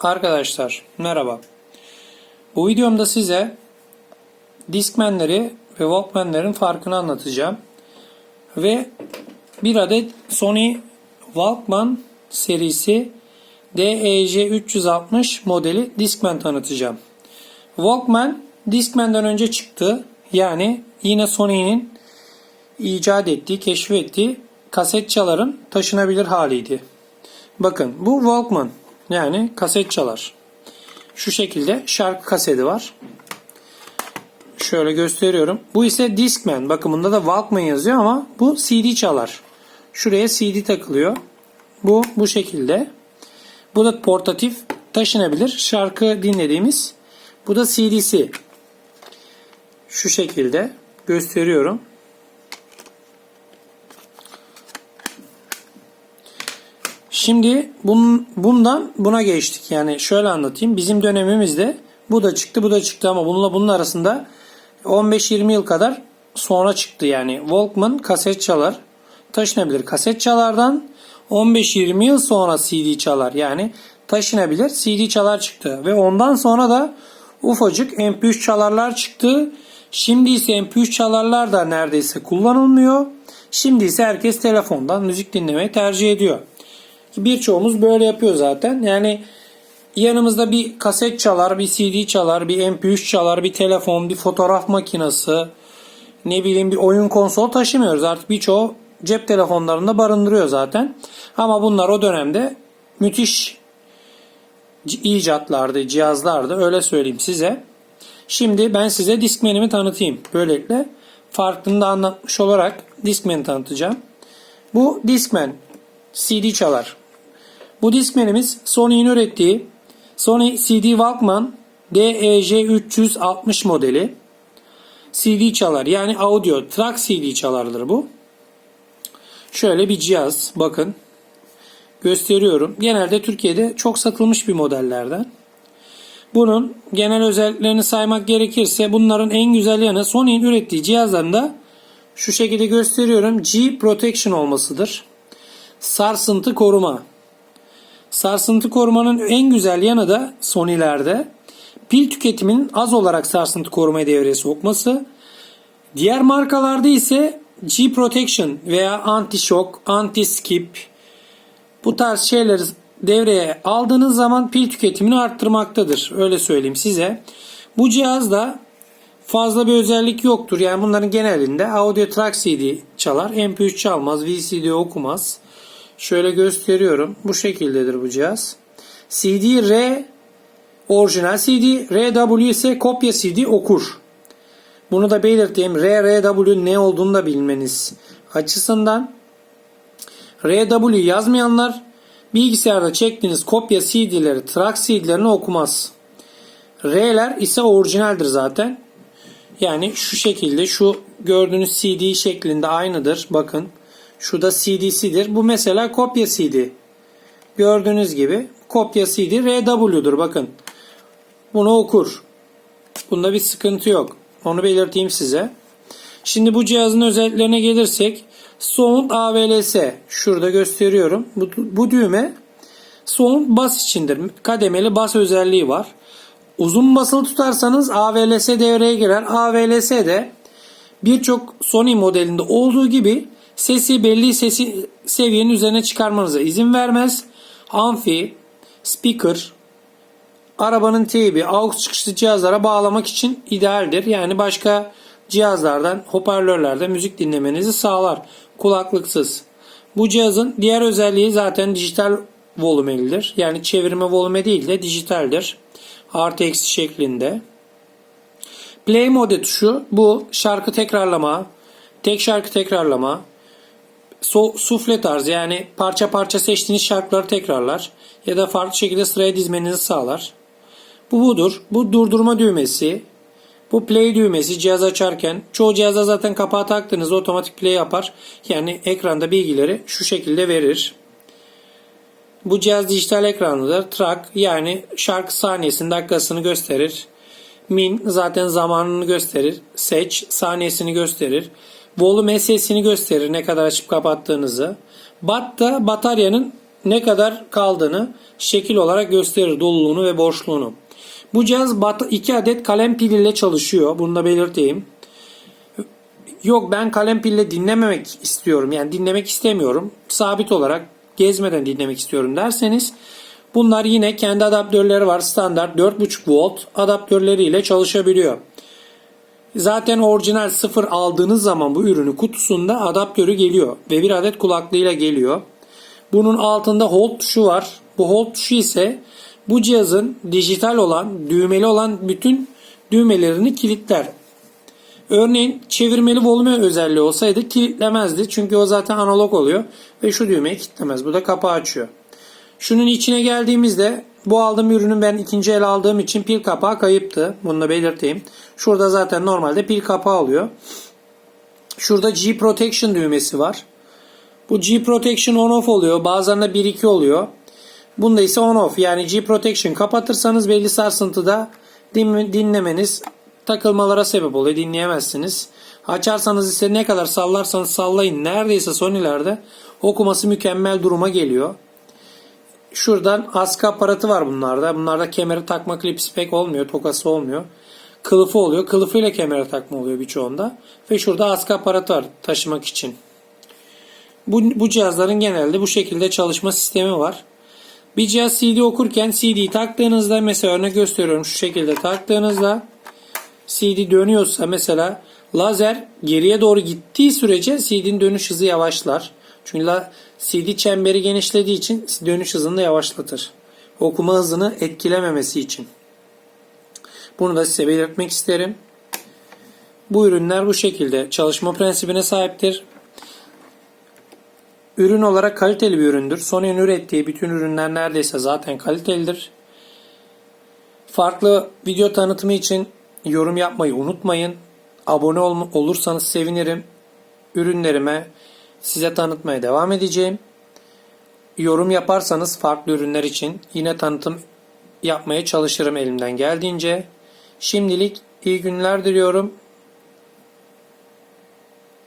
Arkadaşlar merhaba. Bu videomda size Discman'leri ve Walkman'lerin farkını anlatacağım. Ve bir adet Sony Walkman serisi DEJ360 modeli Discman tanıtacağım. Walkman Discman'dan önce çıktı. Yani yine Sony'nin icat ettiği, keşfettiği kaset çaların taşınabilir haliydi. Bakın bu Walkman yani kaset çalar. Şu şekilde şarkı kaseti var. Şöyle gösteriyorum. Bu ise Discman. Bakın bunda da Walkman yazıyor ama bu CD çalar. Şuraya CD takılıyor. Bu bu şekilde. Bu da portatif taşınabilir şarkı dinlediğimiz. Bu da CD'si. Şu şekilde gösteriyorum. Şimdi bun, bundan buna geçtik. Yani şöyle anlatayım. Bizim dönemimizde bu da çıktı bu da çıktı ama bununla bunun arasında 15-20 yıl kadar sonra çıktı. Yani Walkman kaset çalar. Taşınabilir kaset çalardan 15-20 yıl sonra CD çalar. Yani taşınabilir CD çalar çıktı. Ve ondan sonra da ufacık MP3 çalarlar çıktı. Şimdi ise MP3 çalarlar da neredeyse kullanılmıyor. Şimdi ise herkes telefondan müzik dinlemeyi tercih ediyor. Birçoğumuz böyle yapıyor zaten. Yani yanımızda bir kaset çalar, bir CD çalar, bir MP3 çalar, bir telefon, bir fotoğraf makinesi, ne bileyim bir oyun konsol taşımıyoruz. Artık birçoğu cep telefonlarında barındırıyor zaten. Ama bunlar o dönemde müthiş icatlardı, cihazlardı. Öyle söyleyeyim size. Şimdi ben size Discman'imi tanıtayım. Böylelikle farkını da anlatmış olarak Discman'i tanıtacağım. Bu Discman CD çalar. Bu Discman'imiz Sony'in ürettiği Sony CD Walkman DEJ360 modeli CD çalar. Yani audio track CD çalardır bu. Şöyle bir cihaz. Bakın. Gösteriyorum. Genelde Türkiye'de çok satılmış bir modellerden. Bunun genel özelliklerini saymak gerekirse bunların en güzel yanı Sony'in ürettiği cihazlarında şu şekilde gösteriyorum. G Protection olmasıdır. Sarsıntı koruma. Sarsıntı korumanın en güzel yanı da Sony'lerde pil tüketiminin az olarak sarsıntı korumayı devreye sokması. Diğer markalarda ise G Protection veya anti shock, anti skip bu tarz şeyleri devreye aldığınız zaman pil tüketimini arttırmaktadır. Öyle söyleyeyim size. Bu cihazda fazla bir özellik yoktur. Yani bunların genelinde audio track CD çalar. MP3 çalmaz, VCD okumaz. Şöyle gösteriyorum. Bu şekildedir bu cihaz. CD R orijinal CD, RW ise kopya CD okur. Bunu da belirteyim. RRW ne olduğunu da bilmeniz açısından. RW yazmayanlar bilgisayarda çektiğiniz kopya CD'leri, track CD'lerini okumaz. R'ler ise orijinaldir zaten. Yani şu şekilde şu gördüğünüz CD şeklinde aynıdır. Bakın. Şu da CD'sidir. Bu mesela kopya CD. Gördüğünüz gibi kopya CD RW'dur bakın. Bunu okur. Bunda bir sıkıntı yok. Onu belirteyim size. Şimdi bu cihazın özelliklerine gelirsek Sound AVLS şurada gösteriyorum. Bu, bu düğme Sound bas içindir. Kademeli bas özelliği var. Uzun basılı tutarsanız AVLS devreye girer. AVLS de birçok Sony modelinde olduğu gibi sesi belli sesi seviyenin üzerine çıkarmanıza izin vermez. Amfi, speaker, arabanın teybi, aux çıkışlı cihazlara bağlamak için idealdir. Yani başka cihazlardan, hoparlörlerden müzik dinlemenizi sağlar. Kulaklıksız. Bu cihazın diğer özelliği zaten dijital volümelidir. Yani çevirme volüme değil de dijitaldir. Artı eksi şeklinde. Play mode tuşu bu şarkı tekrarlama, tek şarkı tekrarlama, so, sufle tarzı yani parça parça seçtiğiniz şarkıları tekrarlar ya da farklı şekilde sıraya dizmenizi sağlar. Bu budur. Bu durdurma düğmesi. Bu play düğmesi cihaz açarken çoğu cihazda zaten kapağı taktığınızda otomatik play yapar. Yani ekranda bilgileri şu şekilde verir. Bu cihaz dijital ekranlıdır. Track yani şarkı saniyesinin dakikasını gösterir. Min zaten zamanını gösterir. Seç saniyesini gösterir. Volume sesini gösterir ne kadar açıp kapattığınızı. Bat da bataryanın ne kadar kaldığını şekil olarak gösterir doluluğunu ve boşluğunu. Bu cihaz bat- iki adet kalem pil ile çalışıyor. Bunu da belirteyim. Yok ben kalem pille dinlememek istiyorum. Yani dinlemek istemiyorum. Sabit olarak gezmeden dinlemek istiyorum derseniz bunlar yine kendi adaptörleri var. Standart 4.5 volt adaptörleriyle çalışabiliyor. Zaten orijinal sıfır aldığınız zaman bu ürünü kutusunda adaptörü geliyor ve bir adet kulaklığıyla geliyor. Bunun altında hold tuşu var. Bu hold tuşu ise bu cihazın dijital olan, düğmeli olan bütün düğmelerini kilitler. Örneğin çevirmeli volüme özelliği olsaydı kilitlemezdi. Çünkü o zaten analog oluyor ve şu düğmeyi kilitlemez. Bu da kapağı açıyor. Şunun içine geldiğimizde bu aldığım ürünün ben ikinci el aldığım için pil kapağı kayıptı. Bunu da belirteyim. Şurada zaten normalde pil kapağı oluyor. Şurada G Protection düğmesi var. Bu G Protection on off oluyor. Bazen de 1-2 oluyor. Bunda ise on off. Yani G Protection kapatırsanız belli sarsıntıda din- dinlemeniz takılmalara sebep oluyor. Dinleyemezsiniz. Açarsanız ise ne kadar sallarsanız sallayın. Neredeyse son ileride okuması mükemmel duruma geliyor. Şuradan askı aparatı var bunlarda. Bunlarda kemeri takma klipsi pek olmuyor. Tokası olmuyor. Kılıfı oluyor. Kılıfıyla kemere takma oluyor birçoğunda. Ve şurada askı aparatı var taşımak için. Bu, bu cihazların genelde bu şekilde çalışma sistemi var. Bir cihaz CD okurken CD'yi taktığınızda mesela örnek gösteriyorum şu şekilde taktığınızda CD dönüyorsa mesela lazer geriye doğru gittiği sürece CD'nin dönüş hızı yavaşlar. Çünkü la- CD çemberi genişlediği için dönüş hızını da yavaşlatır. Okuma hızını etkilememesi için. Bunu da size belirtmek isterim. Bu ürünler bu şekilde çalışma prensibine sahiptir. Ürün olarak kaliteli bir üründür. Sony'nin ürettiği bütün ürünler neredeyse zaten kalitelidir. Farklı video tanıtımı için yorum yapmayı unutmayın. Abone ol- olursanız sevinirim. Ürünlerime size tanıtmaya devam edeceğim. Yorum yaparsanız farklı ürünler için yine tanıtım yapmaya çalışırım elimden geldiğince. Şimdilik iyi günler diliyorum.